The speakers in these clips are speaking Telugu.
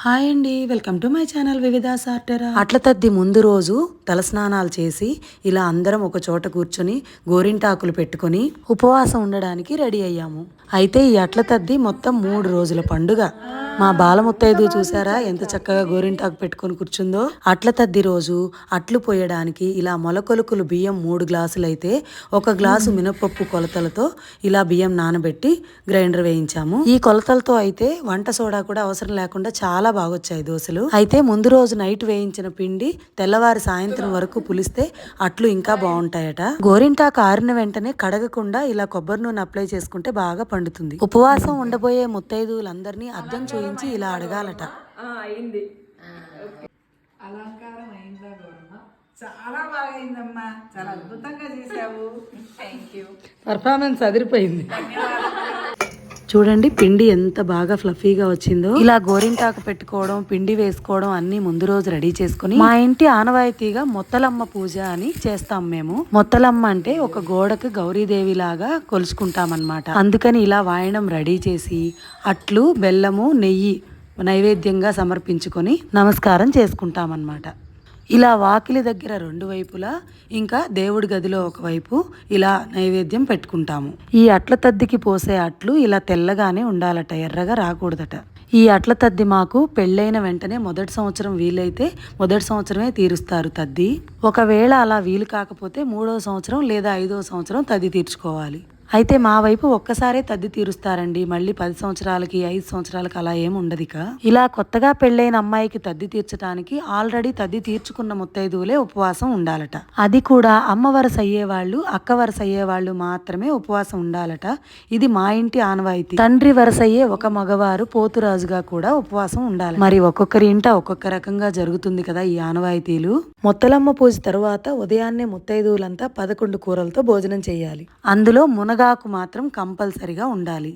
హాయ్ అండి. వెల్కమ్ టు మై ఛానల్ వివిధ సార్టరా. అట్ల తద్ది ముందు రోజు తలస్నానాలు చేసి ఇలా అందరం ఒక చోట కూర్చొని గోరింటాకులు పెట్టుకొని ఉపవాసం ఉండడానికి రెడీ అయ్యాము. అయితే ఈ అట్ల తద్ది మొత్తం మూడు రోజుల పండుగ. మా బాలముత్తైదు చూసారా ఎంత చక్కగా గోరింటాకు పెట్టుకొని కూర్చుందో? అట్ల తద్ది రోజు అట్లు పోయడానికి ఇలా మొలకొలుకులు బియ్యం మూడు గ్లాసులు అయితే ఒక గ్లాసు మినపప్పు కొలతలతో ఇలా బియ్యం నానబెట్టి గ్రైండర్ వేయించాము. ఈ కొలతలతో అయితే వంట సోడా కూడా అవసరం లేకుండా చాలా బాగొచ్చాయి దోశలు. అయితే ముందు రోజు నైట్ వేయించిన పిండి తెల్లవారి సాయంత్రం వరకు పులిస్తే అట్లు ఇంకా బాగుంటాయట. గోరింటాకు ఆరిన వెంటనే కడగకుండా ఇలా కొబ్బరి నూనె అప్లై చేసుకుంటే బాగా పండుతుంది. ఉపవాసం ఉండబోయే ముత్తైదువులందరినీ అర్థం చూయించి ఇలా అడగాలట. అయింది. అలంకారం అయిందా గౌరమ్మ? చాలా బాగా అయిందమ్మా చాలా అద్భుతంగా చేసావు థ్యాంక్ యూ పర్ఫార్మెన్స్ అదిరిపోయింది. చూడండి పిండి ఎంత బాగా ఫ్లఫీగా వచ్చిందో. ఇలా గోరింటాకు పెట్టుకోవడం పిండి వేసుకోవడం అన్ని ముందు రోజు రెడీ చేసుకుని మా ఇంటి ఆనవాయితీగా మొత్తలమ్మ పూజ అని చేస్తాం మేము. మొత్తలమ్మ అంటే ఒక గోడకు గౌరీదేవి లాగా కొలుచుకుంటామన్నమాట. అందుకని ఇలా వాయనం రెడీ చేసి అట్లు బెల్లము నెయ్యి నైవేద్యంగా సమర్పించుకొని నమస్కారం చేసుకుంటామన్నమాట. ఇలా వాకిలి దగ్గర రెండు వైపులా ఇంకా దేవుడి గదిలో ఒకవైపు ఇలా నైవేద్యం పెట్టుకుంటాము. ఈ అట్ల తద్దికి పోసే అట్లు ఇలా తెల్లగానే ఉండాలట ఎర్రగా రాకూడదట. ఈ అట్ల తద్ది మాకు పెళ్ళైన వెంటనే మొదటి సంవత్సరం వీలైతే మొదటి సంవత్సరమే తీరుస్తారు తద్ది. ఒకవేళ అలా వీలు కాకపోతే మూడో సంవత్సరం లేదా ఐదో సంవత్సరం తది తీర్చుకోవాలి. అయితే మా వైపు ఒక్కసారే తద్ది తీరుస్తారండి. మళ్ళీ పది సంవత్సరాలకి ఐదు సంవత్సరాలకి అలా ఏమి ఉండదు ఇక ఇలా కొత్తగా పెళ్ళైన అమ్మాయికి తద్ది తీర్చడానికి ఆల్రెడీ తద్ది తీర్చుకున్న ముత్తైదువులే ఉపవాసం ఉండాలట. అది కూడా అమ్మ వరస అయ్యేవాళ్ళు అక్క వరస అయ్యేవాళ్ళు మాత్రమే ఉపవాసం ఉండాలట. ఇది మా ఇంటి ఆనవాయితీ. తండ్రి వరస అయ్యే ఒక మగవారు పోతురాజుగా కూడా ఉపవాసం ఉండాలి మరి ఒక్కొక్కరి ఇంట ఒక్కొక్క రకంగా జరుగుతుంది కదా ఈ ఆనవాయితీలు. మొత్తలమ్మ పూజ తరువాత ఉదయాన్నే ముత్తైదువులంతా పదకొండు కూరలతో భోజనం చేయాలి. అందులో మునగాకు మాత్రం కంపల్సరిగా ఉండాలి.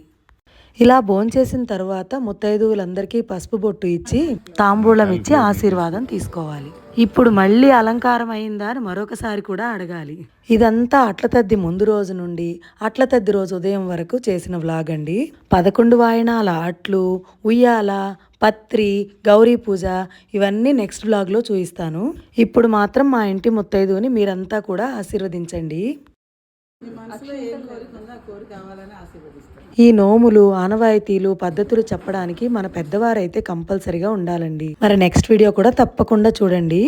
ఇలా భోంచేసిన తర్వాత ముత్తైదువులందరికీ పసుపు బొట్టు ఇచ్చి తాంబూలం ఇచ్చి ఆశీర్వాదం తీసుకోవాలి. ఇప్పుడు మళ్ళీ అలంకారం అయిందా అని మరొకసారి కూడా అడగాలి. ఇదంతా అట్లతద్ది ముందు రోజు నుండి అట్ల తద్ది రోజు ఉదయం వరకు చేసిన వ్లాగ్ అండి. పదకొండు వాయనాల అట్లు ఉయ్యాల పత్రి గౌరీ పూజ ఇవన్నీ నెక్స్ట్ వ్లాగ్లో చూపిస్తాను. ఇప్పుడు మాత్రం మా ఇంటి ముత్తైదువుని మీరంతా కూడా ఆశీర్వదించండి. ఈ నోములు ఆనవాయితీలు పద్ధతులు చెప్పడానికి మన పెద్దవారైతే కంపల్సరిగా ఉండాలండి. మరి నెక్స్ట్ వీడియో కూడా తప్పకుండా చూడండి.